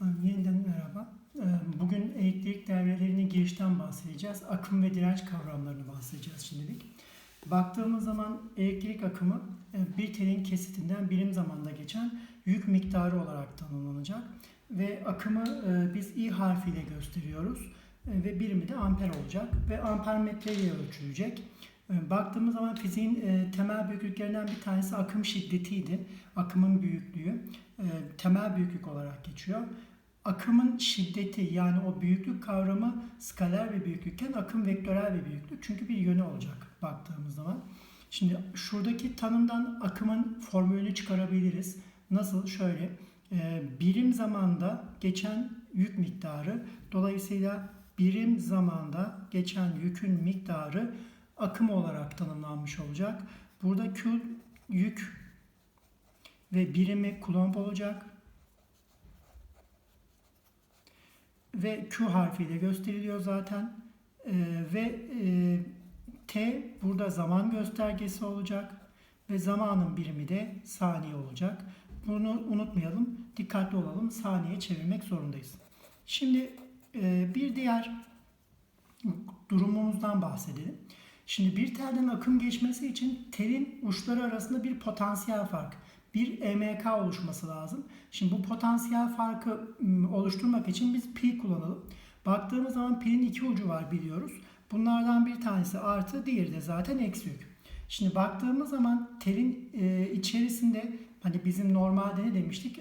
Yeniden merhaba. Ee, Bugün elektrik devrelerini girişten bahsedeceğiz. Akım ve direnç kavramlarını bahsedeceğiz şimdilik. Baktığımız zaman elektrik akımı e, bir telin kesitinden birim zamanda geçen yük miktarı olarak tanımlanacak. Ve akımı e, biz I harfiyle gösteriyoruz. E, Ve birimi de amper olacak. Ve ampermetre ile ölçülecek. E, Baktığımız zaman fiziğin e, temel büyüklüklerinden bir tanesi akım şiddetiydi. Akımın büyüklüğü e, temel büyüklük olarak geçiyor. Akımın şiddeti yani o büyüklük kavramı skaler bir büyüklükken akım vektörel bir büyüklük. Çünkü bir yönü olacak baktığımız zaman. Şimdi şuradaki tanımdan akımın formülünü çıkarabiliriz. Nasıl? Şöyle. e, birim zamanda geçen yük miktarı dolayısıyla birim zamanda geçen yükün miktarı akım olarak tanımlanmış olacak. Burada Q yük ve birimi kulomb olacak. Ve Q harfiyle gösteriliyor zaten. Ee, ve e, T burada zaman göstergesi olacak. Ve zamanın birimi de saniye olacak. Bunu unutmayalım. Dikkatli olalım. Saniye çevirmek zorundayız. Şimdi e, bir diğer durumumuzdan bahsedelim. Şimdi bir telden akım geçmesi için telin uçları arasında bir potansiyel fark, bir EMK oluşması lazım. Şimdi bu potansiyel farkı oluşturmak için biz pi kullanalım. Baktığımız zaman pilin iki ucu var biliyoruz. Bunlardan bir tanesi artı, diğeri de zaten eksi yük. Şimdi baktığımız zaman telin içerisinde hani bizim normalde ne demiştik?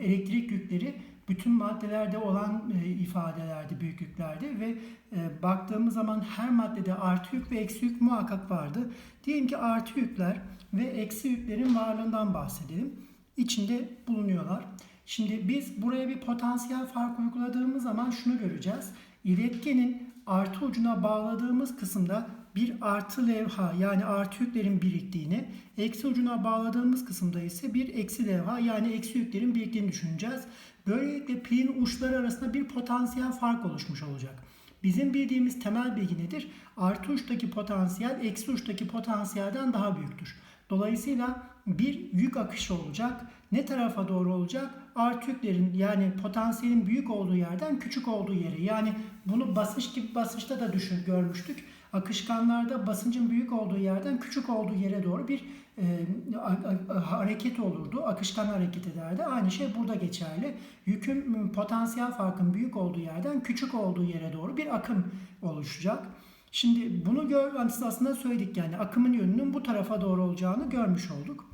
Elektrik yükleri bütün maddelerde olan e, ifadelerdi, büyüklüklerdi ve e, baktığımız zaman her maddede artı yük ve eksi yük muhakkak vardı. Diyelim ki artı yükler ve eksi yüklerin varlığından bahsedelim. İçinde bulunuyorlar. Şimdi biz buraya bir potansiyel fark uyguladığımız zaman şunu göreceğiz. İletkenin artı ucuna bağladığımız kısımda bir artı levha yani artı yüklerin biriktiğini, eksi ucuna bağladığımız kısımda ise bir eksi levha yani eksi yüklerin biriktiğini düşüneceğiz. Böylelikle pilin uçları arasında bir potansiyel fark oluşmuş olacak. Bizim bildiğimiz temel bilgi nedir? Artı uçtaki potansiyel eksi uçtaki potansiyelden daha büyüktür. Dolayısıyla bir yük akışı olacak. Ne tarafa doğru olacak? Artı yüklerin yani potansiyelin büyük olduğu yerden küçük olduğu yere. Yani bunu basınç gibi basınçta da düşün görmüştük. Akışkanlarda basıncın büyük olduğu yerden küçük olduğu yere doğru bir e, a- a- hareket olurdu. Akışkan hareket ederdi. Aynı şey burada geçerli. Yükün potansiyel farkın büyük olduğu yerden küçük olduğu yere doğru bir akım oluşacak. Şimdi bunu gör, aslında söyledik yani akımın yönünün bu tarafa doğru olacağını görmüş olduk.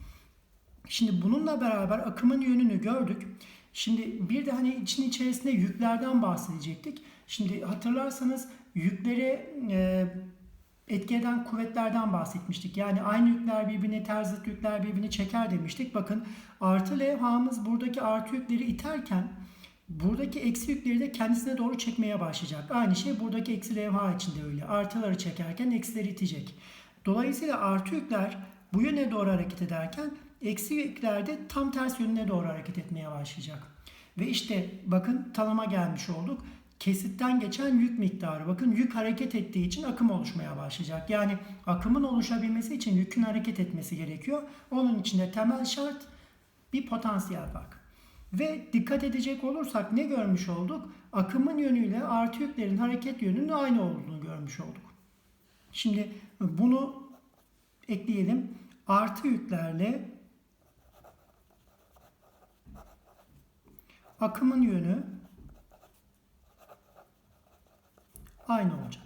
Şimdi bununla beraber akımın yönünü gördük. Şimdi bir de hani için içerisinde yüklerden bahsedecektik. Şimdi hatırlarsanız yükleri e, etki eden kuvvetlerden bahsetmiştik. Yani aynı yükler birbirini ters zıt yükler birbirini çeker demiştik. Bakın artı levhamız buradaki artı yükleri iterken buradaki eksi yükleri de kendisine doğru çekmeye başlayacak. Aynı şey buradaki eksi levha için de öyle. Artıları çekerken eksileri itecek. Dolayısıyla artı yükler bu yöne doğru hareket ederken eksi yükler de tam ters yönüne doğru hareket etmeye başlayacak. Ve işte bakın tanıma gelmiş olduk. Kesitten geçen yük miktarı. Bakın yük hareket ettiği için akım oluşmaya başlayacak. Yani akımın oluşabilmesi için yükün hareket etmesi gerekiyor. Onun için de temel şart bir potansiyel fark. Ve dikkat edecek olursak ne görmüş olduk? Akımın yönüyle artı yüklerin hareket yönünün aynı olduğunu görmüş olduk. Şimdi bunu ekleyelim. Artı yüklerle akımın yönü aynı olacak.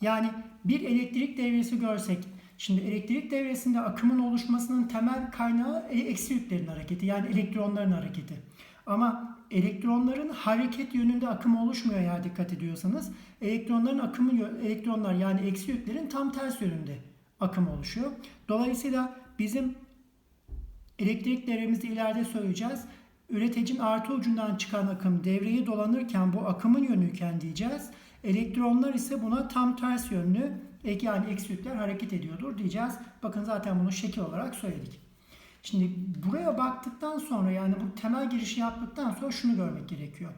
Yani bir elektrik devresi görsek, şimdi elektrik devresinde akımın oluşmasının temel kaynağı e- eksi yüklerin hareketi, yani elektronların hareketi. Ama elektronların hareket yönünde akım oluşmuyor eğer dikkat ediyorsanız. Elektronların akımı elektronlar yani eksi yüklerin tam ters yönünde akım oluşuyor. Dolayısıyla bizim elektrik devremizde ileride söyleyeceğiz. Üreticinin artı ucundan çıkan akım devreyi dolanırken bu akımın yönüyken diyeceğiz. Elektronlar ise buna tam ters yönlü yani eksi yükler hareket ediyordur diyeceğiz. Bakın zaten bunu şekil olarak söyledik. Şimdi buraya baktıktan sonra yani bu temel girişi yaptıktan sonra şunu görmek gerekiyor.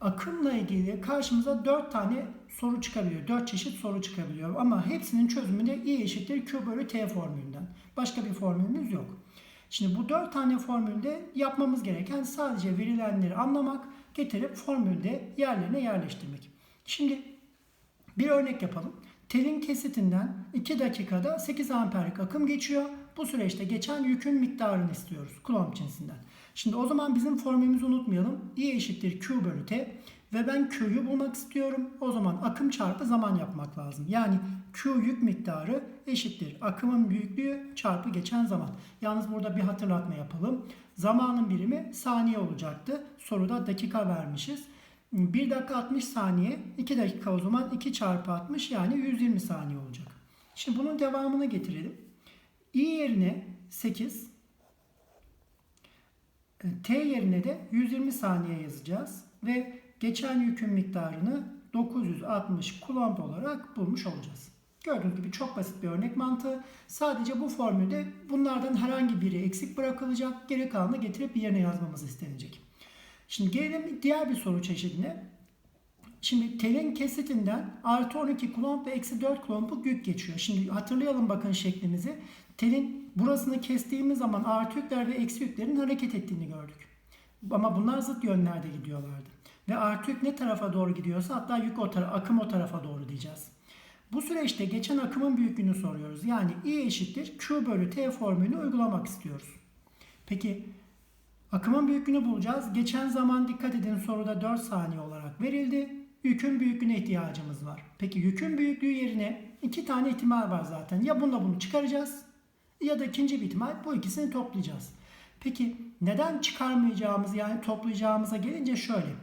Akımla ilgili karşımıza 4 tane soru çıkabiliyor. 4 çeşit soru çıkabiliyor. Ama hepsinin çözümü de I eşittir Q bölü T formülünden. Başka bir formülümüz yok. Şimdi bu 4 tane formülde yapmamız gereken sadece verilenleri anlamak, getirip formülde yerlerine yerleştirmek. Şimdi bir örnek yapalım. Telin kesitinden 2 dakikada 8 amperlik akım geçiyor. Bu süreçte geçen yükün miktarını istiyoruz Coulomb cinsinden. Şimdi o zaman bizim formülümüzü unutmayalım. I eşittir Q bölü T ve ben Q'yu bulmak istiyorum. O zaman akım çarpı zaman yapmak lazım. Yani Q yük miktarı eşittir akımın büyüklüğü çarpı geçen zaman. Yalnız burada bir hatırlatma yapalım. Zamanın birimi saniye olacaktı. Soruda dakika vermişiz. 1 dakika 60 saniye, 2 dakika o zaman 2 çarpı 60 yani 120 saniye olacak. Şimdi bunun devamını getirelim. i yerine 8, e, t yerine de 120 saniye yazacağız ve geçen yükün miktarını 960 kulomb olarak bulmuş olacağız. Gördüğünüz gibi çok basit bir örnek mantığı. Sadece bu formülde bunlardan herhangi biri eksik bırakılacak. Geri kalanını getirip yerine yazmamız istenecek. Şimdi gelelim diğer bir soru çeşidine. Şimdi telin kesitinden artı 12 kulomb ve eksi 4 kulombuk yük geçiyor. Şimdi hatırlayalım bakın şeklimizi. Telin burasını kestiğimiz zaman artı yükler ve eksi yüklerin hareket ettiğini gördük. Ama bunlar zıt yönlerde gidiyorlardı. Ve artı yük ne tarafa doğru gidiyorsa hatta yük o tarafa, akım o tarafa doğru diyeceğiz. Bu süreçte geçen akımın büyüklüğünü soruyoruz. Yani I eşittir Q bölü T formülünü uygulamak istiyoruz. Peki akımın büyüklüğünü bulacağız. Geçen zaman dikkat edin soruda 4 saniye olarak verildi. Yükün büyüklüğüne ihtiyacımız var. Peki yükün büyüklüğü yerine iki tane ihtimal var zaten. Ya bununla bunu çıkaracağız ya da ikinci bir ihtimal bu ikisini toplayacağız. Peki neden çıkarmayacağımız yani toplayacağımıza gelince şöyle.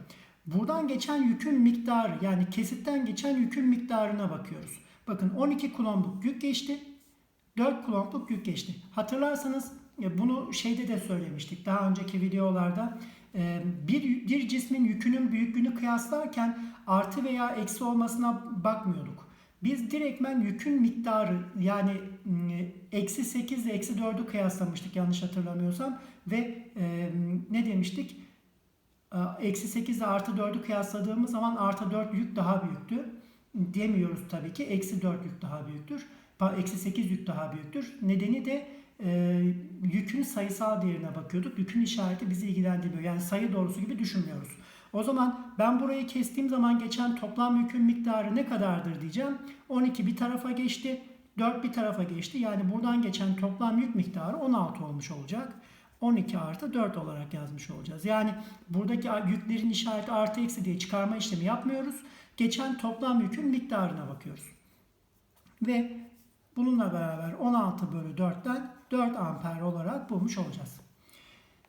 Buradan geçen yükün miktarı yani kesitten geçen yükün miktarına bakıyoruz. Bakın 12 kulombluk yük geçti. 4 kulombluk yük geçti. Hatırlarsanız e, bunu şeyde de söylemiştik daha önceki videolarda. E, bir, bir cismin yükünün büyüklüğünü kıyaslarken artı veya eksi olmasına bakmıyorduk. Biz direktmen yükün miktarı yani eksi 8 ile eksi 4'ü kıyaslamıştık yanlış hatırlamıyorsam. Ve e, ne demiştik? Eksi 8 ile artı 4'ü kıyasladığımız zaman artı 4 yük daha büyüktü. Demiyoruz tabii ki. Eksi 4 yük daha büyüktür. Eksi 8 yük daha büyüktür. Nedeni de e, yükün sayısal değerine bakıyorduk. Yükün işareti bizi ilgilendirmiyor. Yani sayı doğrusu gibi düşünmüyoruz. O zaman ben burayı kestiğim zaman geçen toplam yükün miktarı ne kadardır diyeceğim. 12 bir tarafa geçti. 4 bir tarafa geçti. Yani buradan geçen toplam yük miktarı 16 olmuş olacak. 12 artı 4 olarak yazmış olacağız. Yani buradaki yüklerin işareti artı eksi diye çıkarma işlemi yapmıyoruz. Geçen toplam yükün miktarına bakıyoruz. Ve bununla beraber 16 bölü 4'ten 4 amper olarak bulmuş olacağız.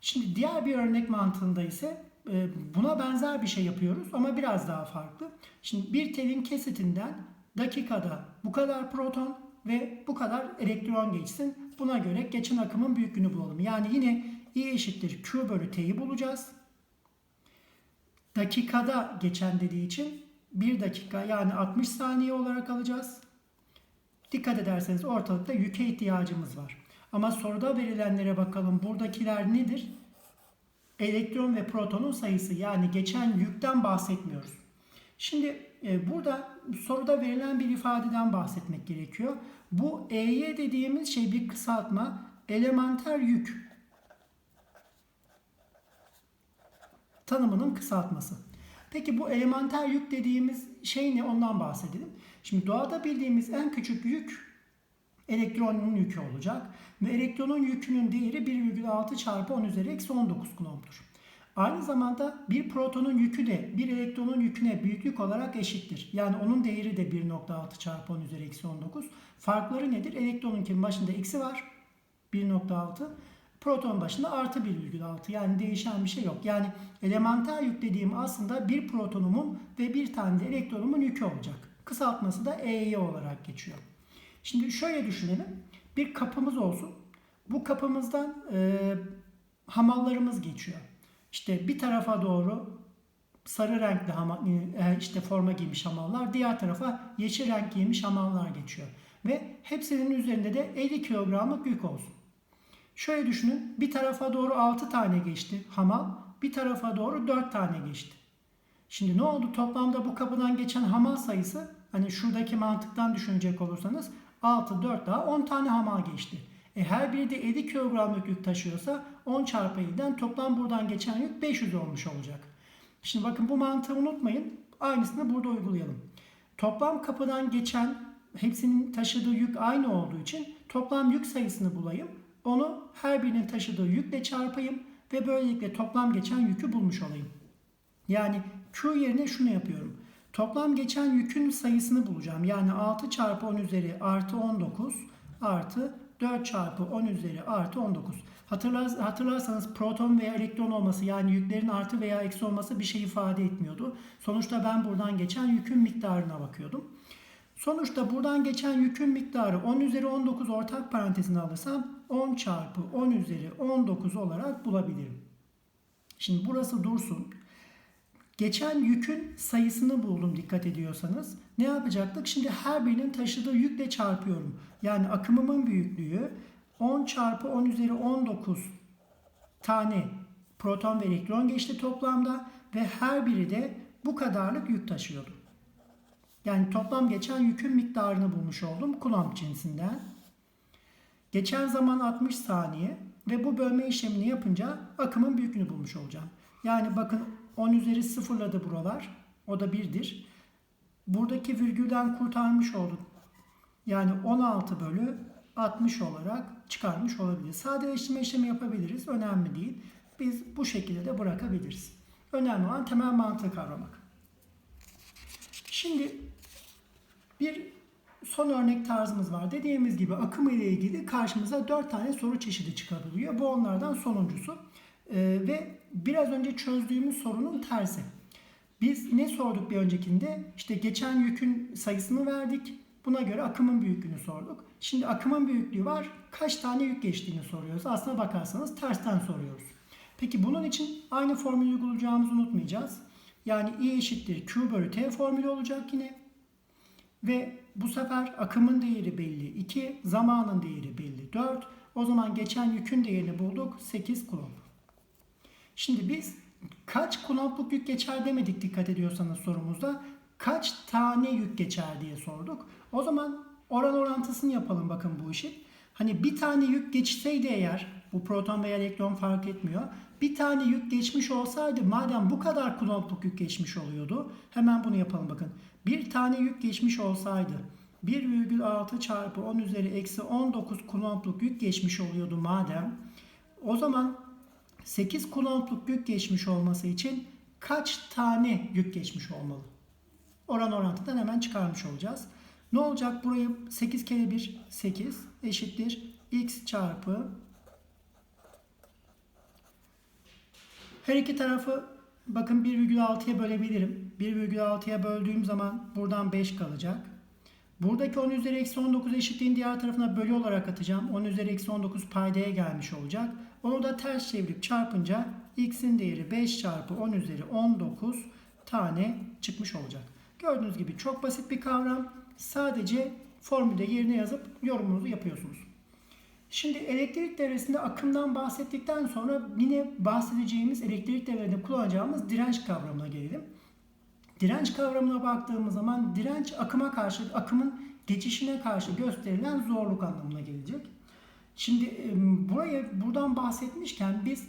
Şimdi diğer bir örnek mantığında ise e, buna benzer bir şey yapıyoruz ama biraz daha farklı. Şimdi bir telin kesitinden dakikada bu kadar proton ve bu kadar elektron geçsin. Buna göre geçen akımın büyüklüğünü bulalım. Yani yine I eşittir Q bölü T'yi bulacağız. Dakikada geçen dediği için 1 dakika yani 60 saniye olarak alacağız. Dikkat ederseniz ortalıkta yüke ihtiyacımız var. Ama soruda verilenlere bakalım. Buradakiler nedir? Elektron ve protonun sayısı yani geçen yükten bahsetmiyoruz. Şimdi e, burada soruda verilen bir ifadeden bahsetmek gerekiyor. Bu EY dediğimiz şey bir kısaltma elementer yük tanımının kısaltması. Peki bu elementer yük dediğimiz şey ne ondan bahsedelim. Şimdi doğada bildiğimiz en küçük yük elektronun yükü olacak. Ve elektronun yükünün değeri 1,6 çarpı 10 üzeri eksi 19 kulomdur. Aynı zamanda bir protonun yükü de bir elektronun yüküne büyüklük olarak eşittir. Yani onun değeri de 1.6 çarpı 10 üzeri eksi 19. Farkları nedir? Elektronunkin başında eksi var. 1.6. Proton başında artı 1,6. Yani değişen bir şey yok. Yani elementer yük dediğim aslında bir protonumun ve bir tane de elektronumun yükü olacak. Kısaltması da EY olarak geçiyor. Şimdi şöyle düşünelim. Bir kapımız olsun. Bu kapımızdan e, hamallarımız geçiyor. İşte bir tarafa doğru sarı renkli hamal, e, işte forma giymiş hamallar, diğer tarafa yeşil renk giymiş hamallar geçiyor. Ve hepsinin üzerinde de 50 kilogramlık yük olsun. Şöyle düşünün, bir tarafa doğru 6 tane geçti hamal, bir tarafa doğru 4 tane geçti. Şimdi ne oldu? Toplamda bu kapıdan geçen hamal sayısı, hani şuradaki mantıktan düşünecek olursanız 6, 4 daha 10 tane hamal geçti. E, her biri de 50 kilogramlık yük taşıyorsa 10 çarpı 50'den toplam buradan geçen yük 500 olmuş olacak. Şimdi bakın bu mantığı unutmayın. Aynısını burada uygulayalım. Toplam kapıdan geçen hepsinin taşıdığı yük aynı olduğu için toplam yük sayısını bulayım. Onu her birinin taşıdığı yükle çarpayım ve böylelikle toplam geçen yükü bulmuş olayım. Yani Q yerine şunu yapıyorum. Toplam geçen yükün sayısını bulacağım. Yani 6 çarpı 10 üzeri artı 19 artı 4 çarpı 10 üzeri artı 19. Hatırlar, hatırlarsanız proton veya elektron olması yani yüklerin artı veya eksi olması bir şey ifade etmiyordu. Sonuçta ben buradan geçen yükün miktarına bakıyordum. Sonuçta buradan geçen yükün miktarı 10 üzeri 19 ortak parantezine alırsam 10 çarpı 10 üzeri 19 olarak bulabilirim. Şimdi burası dursun. Geçen yükün sayısını buldum dikkat ediyorsanız. Ne yapacaktık? Şimdi her birinin taşıdığı yükle çarpıyorum. Yani akımımın büyüklüğü 10 çarpı 10 üzeri 19 tane proton ve elektron geçti toplamda ve her biri de bu kadarlık yük taşıyordu. Yani toplam geçen yükün miktarını bulmuş oldum Coulomb cinsinden. Geçen zaman 60 saniye ve bu bölme işlemini yapınca akımın büyüklüğünü bulmuş olacağım. Yani bakın 10 üzeri sıfırladı buralar. O da 1'dir. Buradaki virgülden kurtarmış olduk. Yani 16 bölü 60 olarak çıkarmış olabiliriz. Sadeleştirme işlemi yapabiliriz. Önemli değil. Biz bu şekilde de bırakabiliriz. Önemli olan temel mantığı kavramak. Şimdi bir son örnek tarzımız var. Dediğimiz gibi akım ile ilgili karşımıza 4 tane soru çeşidi çıkabiliyor. Bu onlardan sonuncusu. Ee, ve biraz önce çözdüğümüz sorunun tersi. Biz ne sorduk bir öncekinde? İşte geçen yükün sayısını verdik. Buna göre akımın büyüklüğünü sorduk. Şimdi akımın büyüklüğü var. Kaç tane yük geçtiğini soruyoruz. Aslına bakarsanız tersten soruyoruz. Peki bunun için aynı formülü uygulayacağımızı unutmayacağız. Yani I eşittir Q bölü T formülü olacak yine. Ve bu sefer akımın değeri belli 2, zamanın değeri belli 4. O zaman geçen yükün değerini bulduk 8 kulomb. Şimdi biz kaç kulombluk yük geçer demedik dikkat ediyorsanız sorumuzda. Kaç tane yük geçer diye sorduk. O zaman oran orantısını yapalım bakın bu işi. Hani bir tane yük geçseydi eğer bu proton veya elektron fark etmiyor. Bir tane yük geçmiş olsaydı madem bu kadar kulombluk yük geçmiş oluyordu. Hemen bunu yapalım bakın. Bir tane yük geçmiş olsaydı 1,6 çarpı 10 üzeri eksi 19 kulombluk yük geçmiş oluyordu madem. O zaman 8 kulombluk yük geçmiş olması için kaç tane yük geçmiş olmalı? Oran orantıdan hemen çıkarmış olacağız. Ne olacak? Burayı 8 kere 1 8 eşittir x çarpı her iki tarafı bakın 1,6'ya bölebilirim. 1,6'ya böldüğüm zaman buradan 5 kalacak. Buradaki 10 üzeri eksi 19 eşitliğin diğer tarafına bölü olarak atacağım. 10 üzeri eksi 19 paydaya gelmiş olacak. Onu da ters çevirip çarpınca x'in değeri 5 çarpı 10 üzeri 19 tane çıkmış olacak. Gördüğünüz gibi çok basit bir kavram. Sadece formülde yerine yazıp yorumunuzu yapıyorsunuz. Şimdi elektrik devresinde akımdan bahsettikten sonra yine bahsedeceğimiz elektrik devresinde kullanacağımız direnç kavramına gelelim. Direnç kavramına baktığımız zaman direnç akıma karşı, akımın geçişine karşı gösterilen zorluk anlamına gelecek. Şimdi buraya buradan bahsetmişken biz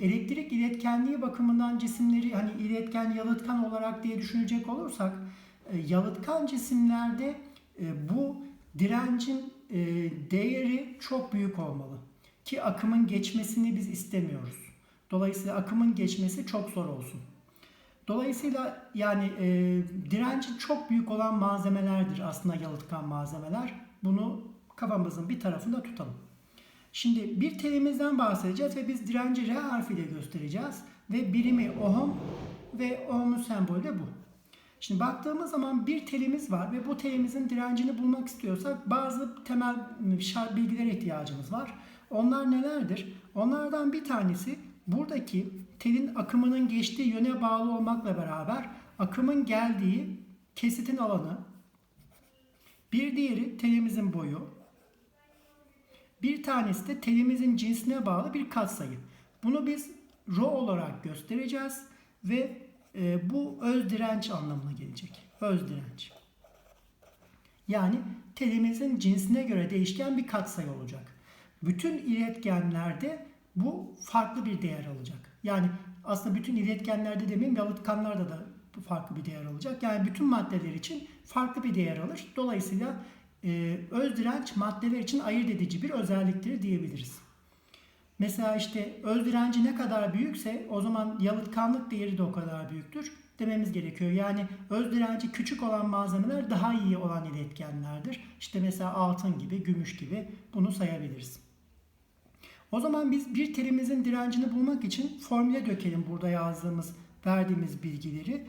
elektrik iletkenliği bakımından cisimleri hani iletken yalıtkan olarak diye düşünecek olursak yalıtkan cisimlerde bu direncin değeri çok büyük olmalı ki akımın geçmesini biz istemiyoruz. Dolayısıyla akımın geçmesi çok zor olsun. Dolayısıyla yani e, direnci çok büyük olan malzemelerdir aslında yalıtkan malzemeler. Bunu kafamızın bir tarafında tutalım. Şimdi bir telimizden bahsedeceğiz ve biz direnci R harfiyle göstereceğiz. Ve birimi ohm ve ohm'un sembolü de bu. Şimdi baktığımız zaman bir telimiz var ve bu telimizin direncini bulmak istiyorsak bazı temel şart bilgilere ihtiyacımız var. Onlar nelerdir? Onlardan bir tanesi buradaki telin akımının geçtiği yöne bağlı olmakla beraber akımın geldiği kesitin alanı, bir diğeri telimizin boyu, bir tanesi de telimizin cinsine bağlı bir katsayı. Bunu biz rho olarak göstereceğiz ve e, bu öz direnç anlamına gelecek. Öz direnç. Yani telimizin cinsine göre değişken bir katsayı olacak. Bütün iletkenlerde bu farklı bir değer alacak. Yani aslında bütün iletkenlerde demeyeyim yalıtkanlarda da farklı bir değer alacak. Yani bütün maddeler için farklı bir değer alır. Dolayısıyla e, öz direnç maddeler için ayırt edici bir özelliktir diyebiliriz. Mesela işte öz direnci ne kadar büyükse o zaman yalıtkanlık değeri de o kadar büyüktür dememiz gerekiyor. Yani öz direnci küçük olan malzemeler daha iyi olan iletkenlerdir. İşte mesela altın gibi, gümüş gibi bunu sayabiliriz. O zaman biz bir terimizin direncini bulmak için formüle dökelim burada yazdığımız, verdiğimiz bilgileri.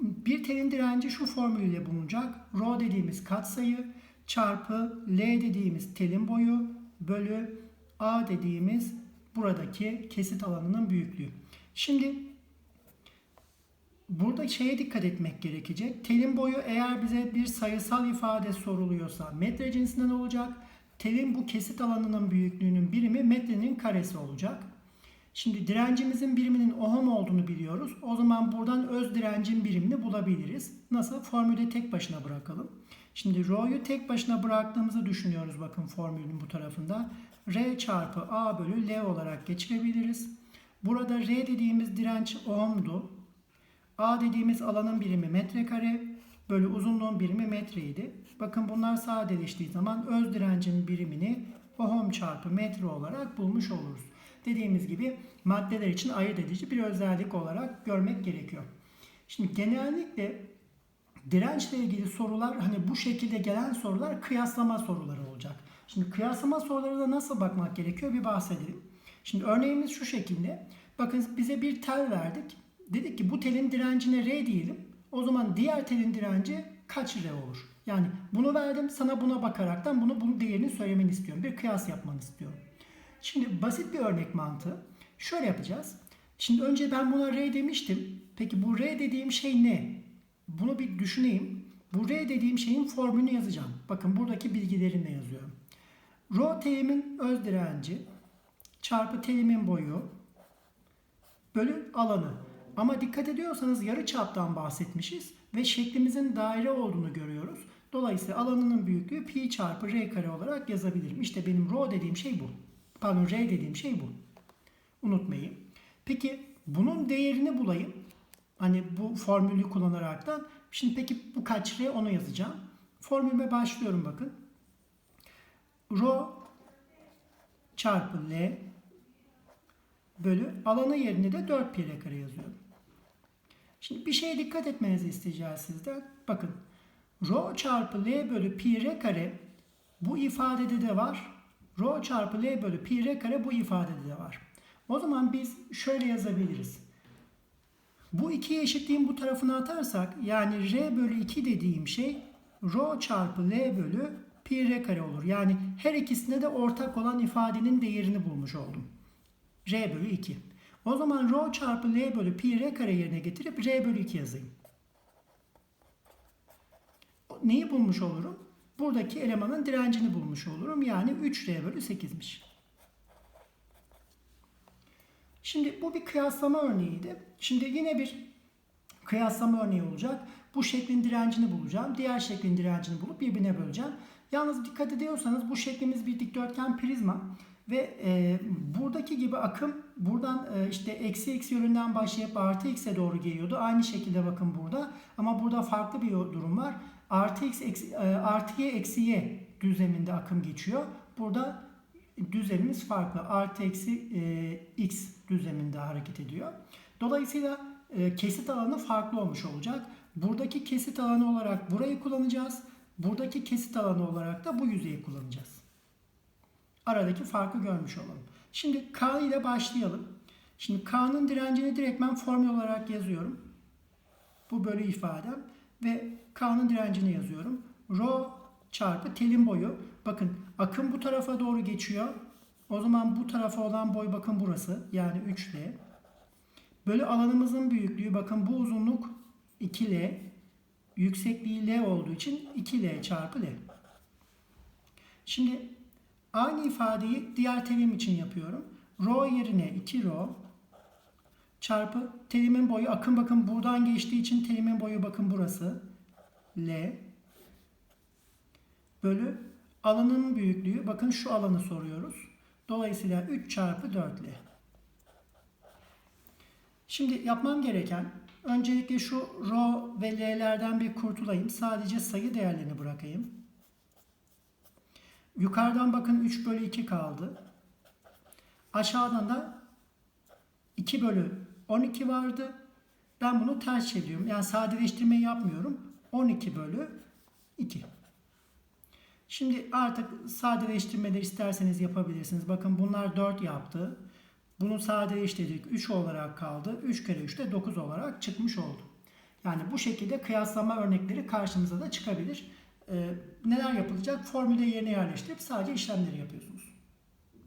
Bir telin direnci şu formülle bulunacak. Rho dediğimiz katsayı çarpı L dediğimiz telin boyu bölü A dediğimiz buradaki kesit alanının büyüklüğü. Şimdi burada şeye dikkat etmek gerekecek. Telin boyu eğer bize bir sayısal ifade soruluyorsa metre cinsinden olacak. Telin bu kesit alanının büyüklüğünün birimi metrenin karesi olacak. Şimdi direncimizin biriminin ohm olduğunu biliyoruz. O zaman buradan öz direncin birimini bulabiliriz. Nasıl? Formülde tek başına bırakalım. Şimdi rho'yu tek başına bıraktığımızı düşünüyoruz bakın formülün bu tarafında. R çarpı A bölü L olarak geçirebiliriz. Burada R dediğimiz direnç ohm'du. A dediğimiz alanın birimi metrekare bölü uzunluğun birimi metreydi. Bakın bunlar sadeleştiği zaman öz direncin birimini ohm çarpı metre olarak bulmuş oluruz. Dediğimiz gibi maddeler için ayırt edici bir özellik olarak görmek gerekiyor. Şimdi genellikle dirençle ilgili sorular hani bu şekilde gelen sorular kıyaslama soruları olacak. Şimdi kıyaslama sorularına nasıl bakmak gerekiyor bir bahsedelim. Şimdi örneğimiz şu şekilde. Bakın bize bir tel verdik. Dedik ki bu telin direncine R diyelim. O zaman diğer telin direnci kaç R olur? Yani bunu verdim sana buna bakaraktan bunu bunun değerini söylemeni istiyorum. Bir kıyas yapmanı istiyorum. Şimdi basit bir örnek mantığı. Şöyle yapacağız. Şimdi önce ben buna R demiştim. Peki bu R dediğim şey ne? Bunu bir düşüneyim. Bu R dediğim şeyin formülünü yazacağım. Bakın buradaki bilgilerimle yazıyorum. Rho telimin öz direnci çarpı telimin boyu bölü alanı. Ama dikkat ediyorsanız yarı çaptan bahsetmişiz ve şeklimizin daire olduğunu görüyoruz. Dolayısıyla alanının büyüklüğü pi çarpı r kare olarak yazabilirim. İşte benim rho dediğim şey bu. Pardon r dediğim şey bu. Unutmayın. Peki bunun değerini bulayım. Hani bu formülü kullanaraktan. Şimdi peki bu kaç r onu yazacağım. Formülüme başlıyorum bakın. Rho çarpı L bölü alanı yerine de 4 pi r kare yazıyorum. Şimdi bir şeye dikkat etmenizi isteyeceğiz sizden. Bakın rho çarpı L bölü pi r kare bu ifadede de var. Rho çarpı L bölü pi r kare bu ifadede de var. O zaman biz şöyle yazabiliriz. Bu iki eşitliğin bu tarafına atarsak yani r bölü 2 dediğim şey rho çarpı L bölü pi r kare olur. Yani her ikisinde de ortak olan ifadenin değerini bulmuş oldum. r bölü 2. O zaman rho çarpı L bölü pi r kare yerine getirip r bölü 2 yazayım. Neyi bulmuş olurum? Buradaki elemanın direncini bulmuş olurum. Yani 3r bölü 8'miş. Şimdi bu bir kıyaslama örneğiydi. Şimdi yine bir kıyaslama örneği olacak. Bu şeklin direncini bulacağım. Diğer şeklin direncini bulup birbirine böleceğim. Yalnız dikkat ediyorsanız bu şeklimiz bir dikdörtgen prizma. Ve e, buradaki gibi akım buradan e, işte eksi eksi yönünden başlayıp artı x'e doğru geliyordu. Aynı şekilde bakın burada. Ama burada farklı bir durum var. Artı x eksi, e, artı y eksi y düzleminde akım geçiyor. Burada düzlemimiz farklı. Artı eksi e, x düzleminde hareket ediyor. Dolayısıyla e, kesit alanı farklı olmuş olacak. Buradaki kesit alanı olarak burayı kullanacağız. Buradaki kesit alanı olarak da bu yüzeyi kullanacağız. Aradaki farkı görmüş olalım. Şimdi K ile başlayalım. Şimdi K'nın direncini direktmen formül olarak yazıyorum. Bu bölü ifadem. Ve K'nın direncini yazıyorum. Rho çarpı telin boyu. Bakın akım bu tarafa doğru geçiyor. O zaman bu tarafa olan boy bakın burası. Yani 3L. Bölü alanımızın büyüklüğü bakın bu uzunluk 2L. Yüksekliği L olduğu için 2L çarpı L. Şimdi aynı ifadeyi diğer terim için yapıyorum. Rho yerine 2 rho çarpı telimin boyu akım bakın buradan geçtiği için telimin boyu bakın burası L bölü alanın büyüklüğü. Bakın şu alanı soruyoruz. Dolayısıyla 3 çarpı 4L. Şimdi yapmam gereken öncelikle şu rho ve l'lerden bir kurtulayım. Sadece sayı değerlerini bırakayım. Yukarıdan bakın 3 bölü 2 kaldı. Aşağıdan da 2 bölü 12 vardı. Ben bunu ters çeviriyorum. Yani sadeleştirmeyi yapmıyorum. 12 bölü 2. Şimdi artık sadeleştirmeleri isterseniz yapabilirsiniz. Bakın bunlar 4 yaptı. Bunu sadeleştirdik. 3 olarak kaldı. 3 kere 3 de 9 olarak çıkmış oldu. Yani bu şekilde kıyaslama örnekleri karşımıza da çıkabilir. Ee, neler yapılacak? Formüle yerine yerleştirip sadece işlemleri yapıyorsunuz.